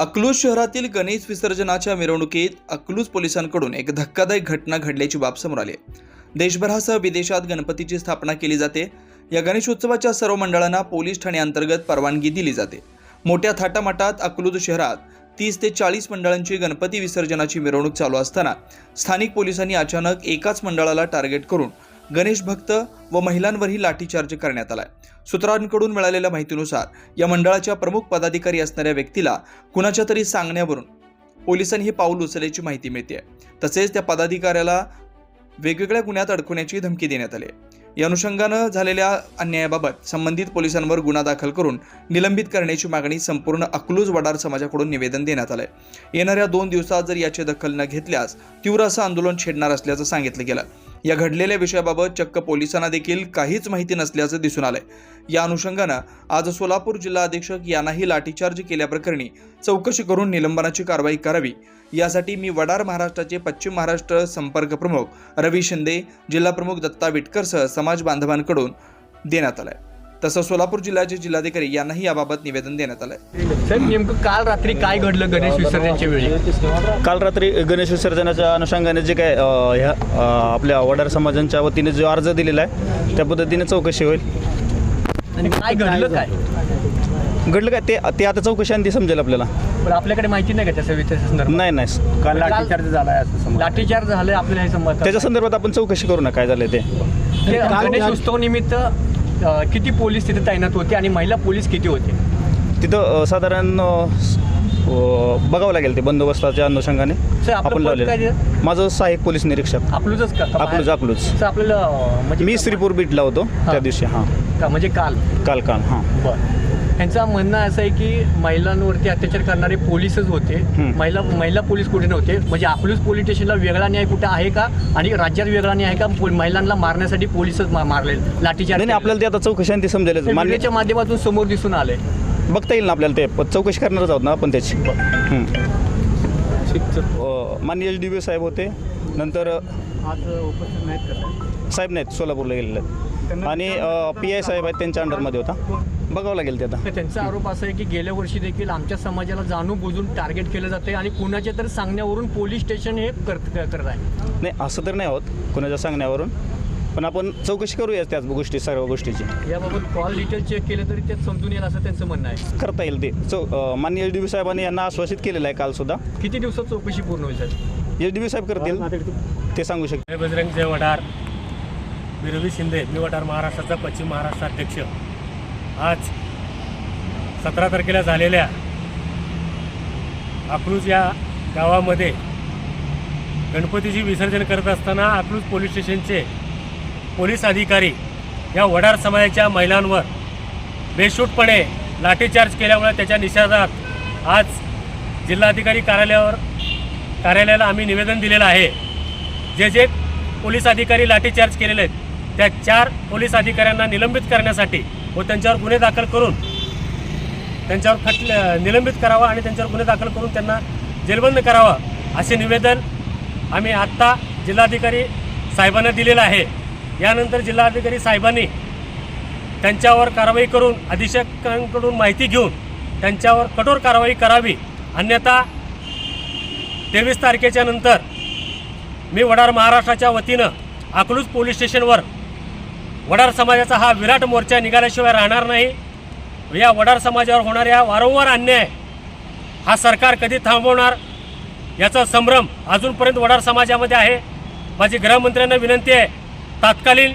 अकलूज शहरातील गणेश विसर्जनाच्या मिरवणुकीत अकलूज पोलिसांकडून एक धक्कादायक घटना घडल्याची बाब समोर आली आहे. देशभरासह विदेशात गणपतीची स्थापना केली जाते या गणेशोत्सवाच्या सर्व मंडळांना पोलीस ठाण्याअंतर्गत परवानगी दिली जाते मोठ्या थाटामाटात अकलूज शहरात तीस ते चाळीस मंडळांची गणपती विसर्जनाची मिरवणूक चालू असताना स्थानिक पोलिसांनी अचानक एकाच मंडळाला टार्गेट करून गणेश भक्त व महिलांवरही लाठीचार्ज करण्यात आलाय. सूत्रांकडून मिळालेल्या माहितीनुसार या मंडळाच्या प्रमुख पदाधिकारी असणाऱ्या व्यक्तीला कुणाच्या तरी सांगण्यावरून पोलिसांनी हे पाऊल उचलल्याची माहिती मिळते तसेच त्या पदाधिकाऱ्याला वेगवेगळ्या गुन्ह्यात अडकवण्याची धमकी देण्यात आली आहे. या अनुषंगानं झालेल्या अन्यायाबाबत संबंधित पोलिसांवर गुन्हा दाखल करून निलंबित करण्याची मागणी संपूर्ण अकलूज वडार समाजाकडून निवेदन देण्यात आलंय. येणाऱ्या दोन दिवसात जर याची दखल न घेतल्यास तीव्र असं आंदोलन छेडणार असल्याचं सांगितलं गेलं. या घडलेल्या विषयाबाबत चक्क पोलिसांना देखील काहीच माहिती नसल्याचं दिसून आलंय. या अनुषंगानं आज सोलापूर जिल्हा अधीक्षक यांनाही लाठीचार्ज केल्याप्रकरणी चौकशी करून निलंबनाची कारवाई करावी. यासाठी मी वडार महाराष्ट्राचे पश्चिम महाराष्ट्र संपर्क प्रमुख रवी शिंदे जिल्हा प्रमुख दत्ता विटकरसह समाज बांधवांकडून देण्यात आलाय. तसं सोलापूर जिल्ह्याचे जिल्हाधिकारी यांनाही याबाबत निवेदन देण्यात आलंय. साहेब नेमकं काल रात्री काय घडलं गणेश विसर्जनच्या वेळी? काल रात्री गणेश विसर्जनाच्या अनुषंगाने जे काय ह्या आपल्या वडार समाजांच्या वतीने जो अर्ज दिलेला आहे त्या पद्धतीने चौकशी होईल. आणि काय घडलं काय? घडलं काय? ते ते आता चौकशी आणि ती समजेल आपल्याला. पण आपल्याकडे माहिती नाही का त्या त्या संदर्भात? नाही नाही. काल लाठीचार्ज झालाय असं लाठीचार्ज झालाय आपल्याला हे समजतं. त्याच्या संदर्भात आपण चौकशी करू ना काय झालं ते. गणेश उत्सव निमित्त किती पोलीस तिथे तैनात होते आणि महिला पोलीस किती होते? तिथं साधारण बघावं लागेल ते बंदोबस्ताच्या अनुषंगाने. आपण लावलेलं. आहे? माझं सहाय्यक पोलीस निरीक्षक. अकलूजच का? अकलूज सर आपल्याला म्हणजे मी श्रीपूर बीटला होतो त्या दिवशी हां. का म्हणजे काल? काल काल हां. बर. त्यांचं म्हणणं असं आहे की महिलांवरती अत्याचार करणारे पोलीसच होते. हं. महिला महिला पोलीस कुठे नव्हते? म्हणजे अकलूज पोलीस स्टेशनला वेगळा न्याय कुठे आहे का? आणि राज्यात वेगळा न्याय आहे का? पो- महिलांना मारण्यासाठी पोलीसच मा- मारले लाठीचार्ज नाही नाही, आपल्याला ते आता चौकशी आणि ती समजेल ते मान्य व्हिडिओच्या माध्यमातून समोर दिसून आले बघता येईल ना आपल्याला ते. चौकशी करणारच आहोत ना आपण त्याची. हं. अ, माननीय एच डी बी साहेब होते. नंतर आज उपस्थित नाहीत साहेब नाहीत सोलापूरला गेलेले आहेत. आणि पी आय साहेब आहेत त्यांच्या अंडरमध्ये होता. बघावं लागेल ते आता. त्यांचा आरोप असा आहे की गेल्या वर्षी देखील आमच्या समाजाला जाणून बुजून टार्गेट केलं जाते आणि कुणाच्या तरी सांगण्यावरून पोलीस स्टेशन हे करत करत आहे. नाही असं तर नाही होत कोणाच्या सांगण्यावरून. पण आपण चौकशी करूया त्याच गोष्टी सर्व गोष्टीची. याबाबत कॉल डिटेल चेक केलं तरी त्यात समजून येईल असं त्यांचं म्हणणं आहे. करता येईल ते. चौ अ, माननीय एच डी बी साहेबांनी यांना आश्वासित केलेलं आहे कालसुद्धा किती दिवसात चौकशी पूर्ण होईल सर एच डी बी साहेब करतील. ते सांगू शकतील. जय बजरंग जय वडार. मी रवी शिंदे मी वडार महाराष्ट्राचा पश्चिम महाराष्ट्र अध्यक्ष. आज सतरा तारखेला झालेल्या अकलूज या गावामध्ये गणपतीची विसर्जन करत असताना अकलूज पोलीस स्टेशनचे पोलीस अधिकारी या वडार समाजाच्या महिलांवर बेशूटपणे लाठीचार्ज केल्यामुळे त्याच्या निषेधात आज जिल्हाधिकारी कार्यालयावर कार्यालयाला आम्ही निवेदन दिलेलं आहे. जे जे पोलीस अधिकारी लाठीचार्ज केलेले आहेत त्या चार पोलीस अधिकाऱ्यांना निलंबित करण्यासाठी व त्यांच्यावर गुन्हे दाखल करून त्यांच्यावर खट निलंबित करावा आणि त्यांच्यावर गुन्हे दाखल करून त्यांना जेलबंद करावा असे निवेदन आम्ही आत्ता जिल्हाधिकारी साहेबांना दिलेलं आहे. यानंतर जिल्हाधिकारी साहेबांनी त्यांच्यावर कारवाई करून अधीक्षकांकडून माहिती घेऊन त्यांच्यावर कठोर कारवाई करावी. अन्यथा तेवीस तारखेच्या नंतर मी वडार महाराष्ट्राच्या वतीनं अकलूज पोलीस स्टेशनवर वडार समाजाचा हा विराट मोर्चा निघाल्याशिवाय राहणार नाही. या वडार समाजावर होणाऱ्या वारंवार अन्याय हा सरकार कधी थांबवणार याचा संभ्रम अजूनपर्यंत वडार समाजामध्ये आहे. माझी गृहमंत्र्यांना विनंती आहे तात्कालीन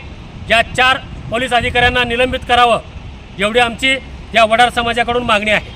या चार पोलीस अधिकाऱ्यांना निलंबित करावं. एवढी आमची या वडार समाजाकडून मागणी आहे.